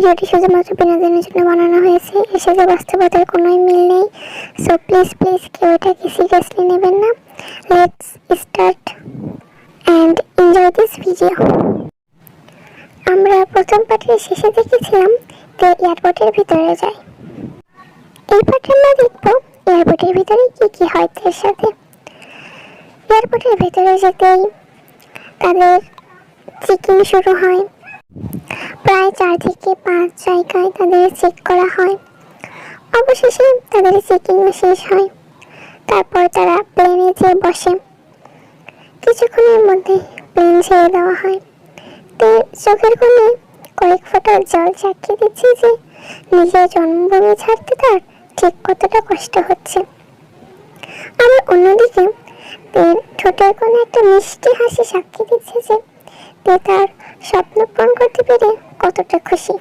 ভিডিওটি শুধুমাত্র বিনোদনের জন্য বানানো হয়েছে। এর সাথে বাস্তবতার কোনোই মিল নেই। সো প্লিজ প্লিজ কেউ এটাকে সিরিয়াসলি নেবেন না। Let's start and enjoy this video আমরা প্রথম পার্টের শেষে দেখেছিলাম যে এয়ারপোর্টের ভিতরে যায়। এই পার্টে আমরা দেখব এয়ারপোর্টের ভিতরে কি কি হয় তার সাথে। এয়ারপোর্টের ভিতরে যেতেই তাদের চেকিং শুরু হয়। প্রায় চার থেকে পাঁচ জায়গায় তাদের চেক করা হয়। অবশেষে তাদের চেকিংও শেষ হয়। তারপর তারা প্লেনে যেয়ে বসে। কিছুক্ষণের মধ্যে প্লেন ছেড়ে দেওয়া হয়। তো চোখের কোণে কয়েক ফোঁটা জল চাকিয়ে দিচ্ছে যে নিজের জন্মভূমি ছাড়তে তার ঠিক কতটা কষ্ট হচ্ছে। আবার অন্যদিকে ঠোঁটের কোণে একটা মিষ্টি হাসি সাক্ষী দিচ্ছে যে তে তার স্বপ্ন পূরণ করতে পেরে কতটা খুশি।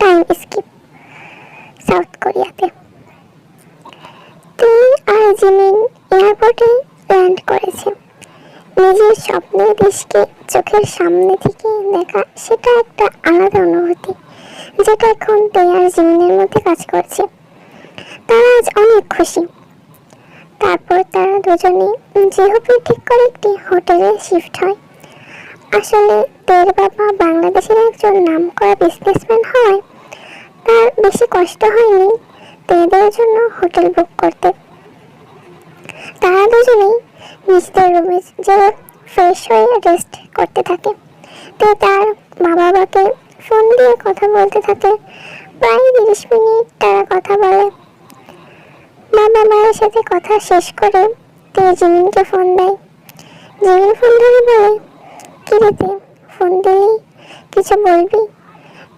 টাইম স্কিপ সাউথ কোরিয়াতে তে আর জিমিন এয়ারপোর্টে ল্যান্ড করেছে। নিজের স্বপ্নের দেশকে চোখের সামনে থেকে দেখা সেটা একটা আলাদা অনুভূতি, যেটা এখন তে আর জিমিনের মধ্যে কাজ করছে। তারা আজ অনেক খুশি। তারপর তারা দুজনে যেভাবে ঠিক করে একটি হোটেলে শিফট হয়। আসলে তের বাবা বাংলাদেশের একজন নাম করা বিজনেসম্যান হয় তার বেশি কষ্ট হয়নি তেদের জন্য হোটেল বুক করতে। তারা দুজনেই নিজেদের রুমে যে ফ্রেশ হয়ে রেস্ট করতে থাকে। তে তার মা বাবাকে ফোন দিয়ে কথা বলতে থাকে। প্রায় তিরিশ মিনিট তারা কথা বলে। বাবা মায়ের সাথে কথা শেষ করে তে জিমিনকে ফোন দেয়। জিমিন ফোন ধরে বলে, কি রে ফোন দিলি? কিছু বলবি?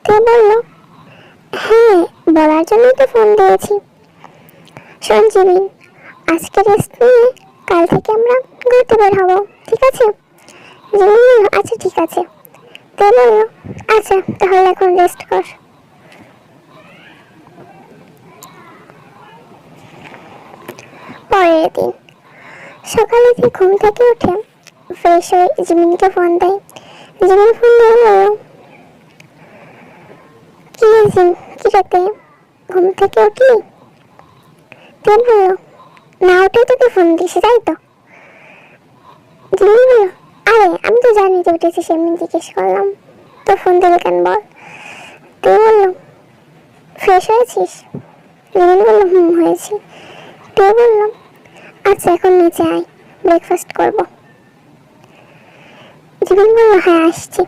তে বলল হ্যাঁ বলার জন্যই তো ফোন দিয়েছি। শোন জিমিন, আজকে রেস্ট নিয়ে কাল থেকে আমরা ঘুরতে বের হব, ঠিক আছে? জিমিন আচ্ছা ঠিক আছে। তে বলল আচ্ছা তাহলে এখন রেস্ট কর। পরের দিন। সকালে যে ঘুম থেকে উঠে ফ্রেশ হয়ে জিমিনকে ফোন দেয়। জিমিন ফোন দিয়ে বলল, কি জিম, কি রাতে ঘুম থেকে উঠলি? তুই বলল, না উঠে তোকে ফোন দিছি তাই তো? জিমিন বলল, আরে, আমি তো জানি যে উঠেছিস এমনি জিজ্ঞেস করলাম। তো ফোন দিলে কেন বল? তুই বলল ফ্রেশ হয়েছিস? জিমিন বলল, হুম, হয়েছি। তুই বলল আচ্ছা এখন নিচে আয়। ব্রেকফাস্ট করব। জিমিন বলল হ্যাঁ আসছি।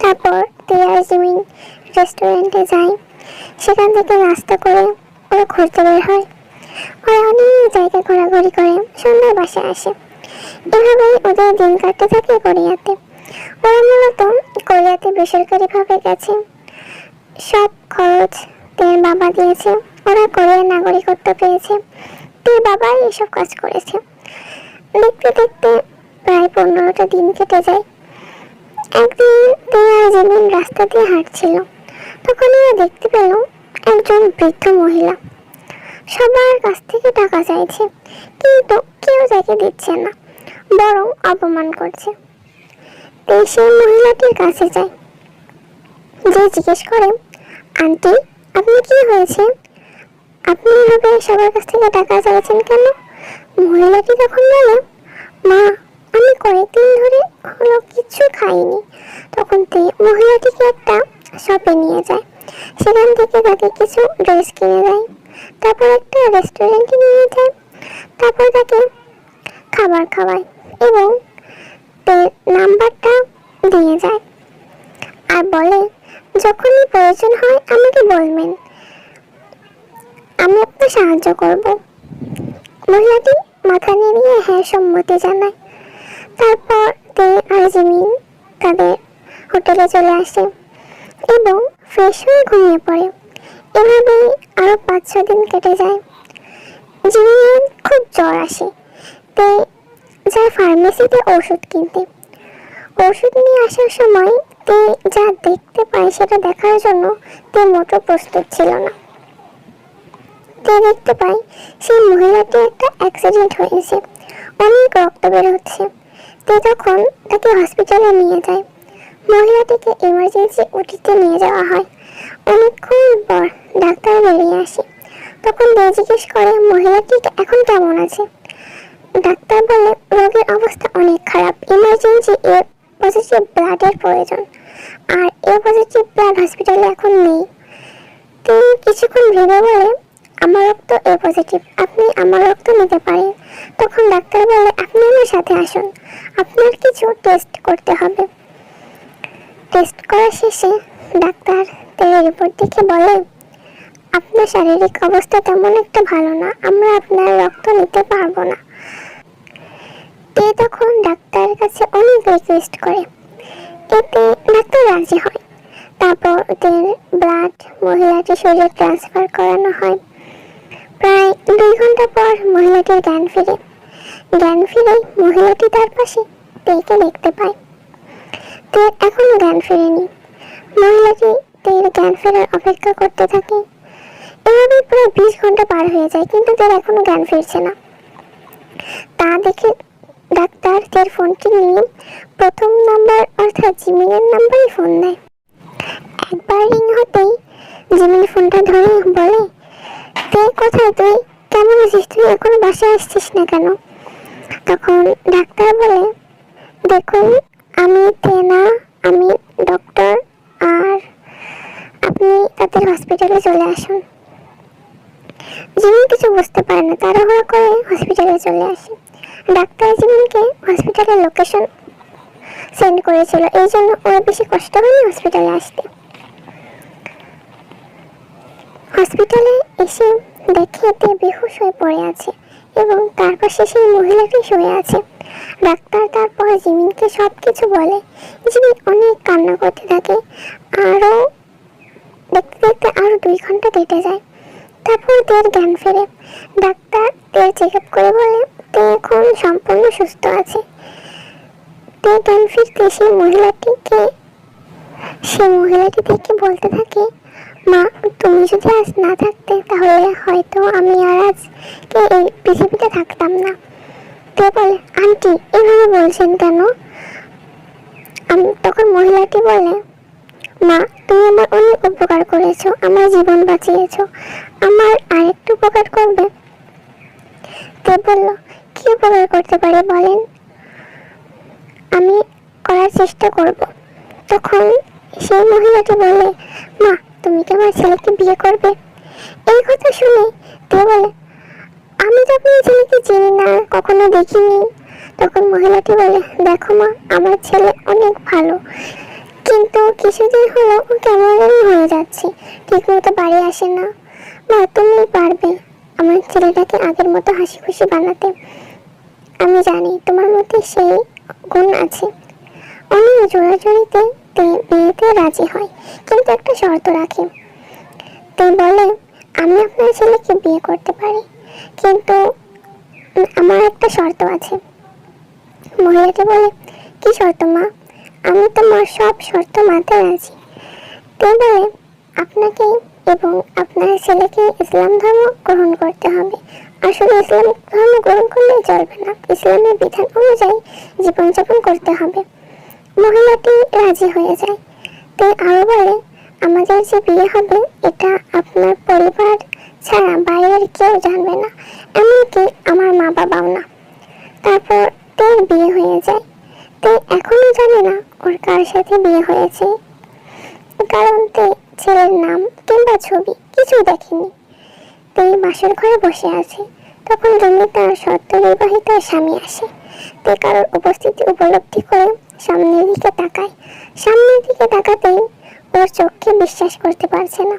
তারপর তুই আর জিমিন রেস্টুরেন্টে যায় সেখান থেকে নাস্তা করে ওরা ঘুরতে বের হয়। ওরা অনেক জায়গায় ঘোরাঘুরি করে, সন্ধ্যার বাসায় আসে। এভাবেই ওদের দিন কাটতে থাকে কোরিয়াতে। ওরা মূলত কোরিয়াতে বেসরকারিভাবে গেছে। সব খরচ তের বাবা দিয়েছে। ওরা কোরিয়ার নাগরিকত্ব পেয়েছে। তের বাবাই এসব কাজ করেছে। দেখতে দেখতে প্রায় পনেরোটা দিন কেটে যায়। একদিন তেয়া যেদিন রাস্তা দিয়ে হাঁটছিল তখন এরা দেখতে পেল একজন বৃদ্ধ মহিলা। সবার কাছ থেকে টাকা চাইছে, কিন্তু কেউ তাকে দিচ্ছে না, বরং অপমান করছে। সেই মহিলাটির কাছে যায়। যে জিজ্ঞেস করে, আন্টি, আপনি কি হয়েছে? আপনি এভাবে সবার কাছ থেকে টাকা চাইছেন কেন? মহিলাটি তখন বলে মা, আমি কয়েকদিন ধরে হলো কিছু খাইনি। তখন তে মহিলাটিকে একটা শপে নিয়ে যায়। সেখান থেকে তাকে কিছু ড্রেস কিনে দেয়। তারপর একটা রেস্টুরেন্টে নিয়ে যায়। তারপর তাকে খাবার খাওয়ায় এবং তের নাম্বারটা দিয়ে যায়। আর বলে, যখনই প্রয়োজন হয় আমাকে বলবেন। আমি আপনার সাহায্য করব। মহিলাটি মাথা নেড়িয়ে হ্যাঁ সম্মতি জানায়। তারপর তে আর তাদের হোটেলে চলে আসে এবং ফ্রেশ হয়ে ঘুমিয়ে পড়ে। এভাবেই আরও পাঁচ ছ দিন কেটে যায়। জিমিনের খুব জ্বর আসে। তে যায় ফার্মেসিতে ওষুধ কিনতে। ওষুধ নিয়ে আসার সময় তে যা দেখতে পায় সেটা দেখার জন্য তে মোটো প্রস্তুত ছিল না। তে দেখতে পাই, সেই মহিলাটি একটা অ্যাক্সিডেন্ট হয়েছে। অনেক রক্ত বের হচ্ছে। তে তখন তাকে হসপিটালে নিয়ে যায়। মহিলাটিকে ইমার্জেন্সি ওটিতে নিয়ে যাওয়া হয়। অনেকক্ষণ পর ডাক্তার বেরিয়ে আসে। তখন দিয়ে জিজ্ঞেস করে, মহিলাটি এখন কেমন আছে? ডাক্তার বলে, রোগীর অবস্থা অনেক খারাপ। ইমার্জেন্সি এ পজিটিভ ব্লাডের প্রয়োজন। আর এ পজিটিভ ব্লাড হসপিটালে এখন নেই। তিনি কিছুক্ষণ ভেবে বলে আমার রক্ত এ পজিটিভ আপনি আমার রক্ত নিতে পারেন। তখন ডাক্তার বলে, আপনি আমার সাথে আসুন। আপনার কিছু টেস্ট করতে হবে। টেস্ট করা শেষে ডাক্তার তেলের রিপোর্ট দেখে বলে, আপনার শারীরিক অবস্থা তেমন একটা ভালো না, আমরা আপনার রক্ত নিতে পারব না। তে তখন ডাক্তারের কাছে অনেক রিকোয়েস্ট করে। এতে ডাক্তার রাজি হয়। তারপর ওদের ব্লাড মহিলাটির শরীরে ট্রান্সফার করানো হয়। প্রায় দুই ঘণ্টা পর মহিলাটির জ্ঞান ফিরে। জ্ঞান ফিরে মহিলাটি তার পাশে তেকে দেখতে পায়। তের এখনও জ্ঞান ফেরেনি। মহিলাটি তের জ্ঞান ফেরার অপেক্ষা করতে থাকে। এভাবে প্রায় বিশ ঘণ্টা পার হয়ে যায়, কিন্তু তের এখনও জ্ঞান ফিরছে না। তা দেখে ডাক্তার তের ফোনটি নিয়ে প্রথম নাম্বার অর্থাৎ জিমিনের নাম্বারে ফোন দেয়। একবার রিং হতেই জিমিন ফোনটা ধরে বলে কোথায় তুই কেমন আছিস? তুই এখনও বাসায় আসছিস না কেন? তখন ডাক্তার বলে, দেখুন, আমি তেনা, আমি ডক্টর আর আপনি তাদের হসপিটালে চলে আসুন। জিমিন কিছু বুঝতে পারে না, তাড়াহুড়া করে হসপিটালে চলে আসে। ডাক্তার জিমিনকে হসপিটালের লোকেশন সেন্ড করেছিল, এই জন্য ওরা বেশি কষ্ট হয়নি হসপিটালে আসতে। হসপিটালে এসে দেখে তে বেহুশ হয়ে পড়ে আছে এবং তার পাশে সেই মহিলাটি শুয়ে আছে। ডাক্তার তারপর জিমিনকে সব কিছু বলে। জিমিন অনেক কান্না করতে থাকে। আরও দেখতে দেখতে আরও দুই ঘণ্টা কেটে যায়। তারপর তের জ্ঞান ফেরে। ডাক্তার তের চেক আপ করে বলে, তে এখন সম্পূর্ণ সুস্থ আছে। তে জ্ঞান ফিরতে সেই মহিলাটিকে, সেই মহিলাটি থেকে বলতে থাকে মা, তুমি যদি আজ না থাকতে, তাহলে হয়তো আমি আর আজকে এই পৃথিবীতে থাকতাম না। তে বলে আন্টি এভাবে বলছেন কেন? আমি, তখন মহিলাটি বলে, মা, তুমি আমার অনেক উপকার করেছ, আমার জীবন বাঁচিয়েছো, আমার আরেকটু উপকার করবে? তে বলল, কি উপকার করতে পারে বলেন? আমি করার চেষ্টা করব। তখন সেই মহিলাটি বলে, মা তুমি কি আমার ছেলেকে বিয়ে করবে? এই কথা শুনে তে বলে আমি তো আপনার ছেলেকে চিনি না, কখনো দেখিনি। তখন মহিলাটি বলে, দেখো মা, আমার ছেলে অনেক ভালো। কিন্তু কিছুদিন হলো ও কেমন যেন হয়ে যাচ্ছে ঠিক মতো বাড়ি আসে না। মা, তুমি পারবে আমার ছেলেটাকে আগের মতো হাসি খুশি বানাতে? আমি জানি তোমার মধ্যে সেই গুণ আছে। অনেক জোড়াজড়িতে বিয়েতে রাজি হয়, কিন্তু একটা শর্ত রাখে। তে বলে, আমি আপনার ছেলেকে বিয়ে করতে পারি, কিন্তু আমার একটা শর্ত আছে। মহিলাটি বলে, কি শর্ত মা? আমি তোমার সব শর্ত মানতে রাজি তে বলে, আপনাকে এবং আপনার ছেলেকে ইসলাম ধর্ম গ্রহণ করতে হবে। আসলে ইসলাম ধর্ম গ্রহণ করলে চলবে না। ইসলামের বিধান অনুযায়ী জীবনযাপন করতে হবে। মহিলাটি রাজি হয়ে যায়। তাই আরও বলে, আমাদের যে বিয়ে হবে, এটা আপনার পরিবার ছাড়া বাইরের কেউ জানবে না, এমনকি আমার মা বাবাও না। তারপর তের বিয়ে হয়ে যায়। তে এখনও জানে না ওর কার সাথে বিয়ে হয়েছে। কারণ তে ছেলের নাম কিংবা ছবি কিছু দেখেনি। তেই বাসর ঘরে বসে আছে। তখন রুমে তার সদ্য বিবাহিত স্বামী আসে। তে কারোর উপস্থিতি উপলব্ধি করে সামনের দিকে তাকায়, সামনের দিকে তাকাতেই ওর চোখকে বিশ্বাস করতে পারছে না।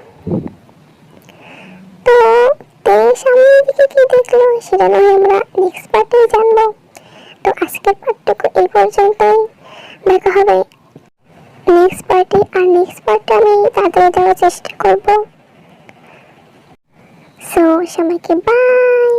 তো সামনের দিকে কি দেখল সেটা নয় আমরা নেক্সট পার্টে জানব। তো আজকের পার্টটুকু এই পর্যন্তই। দেখা হবে নেক্সট পার্টে আর নেক্সট পার্টে আমি তাড়াতাড়ি দেওয়ার চেষ্টা করব। সো সবাইকে বাই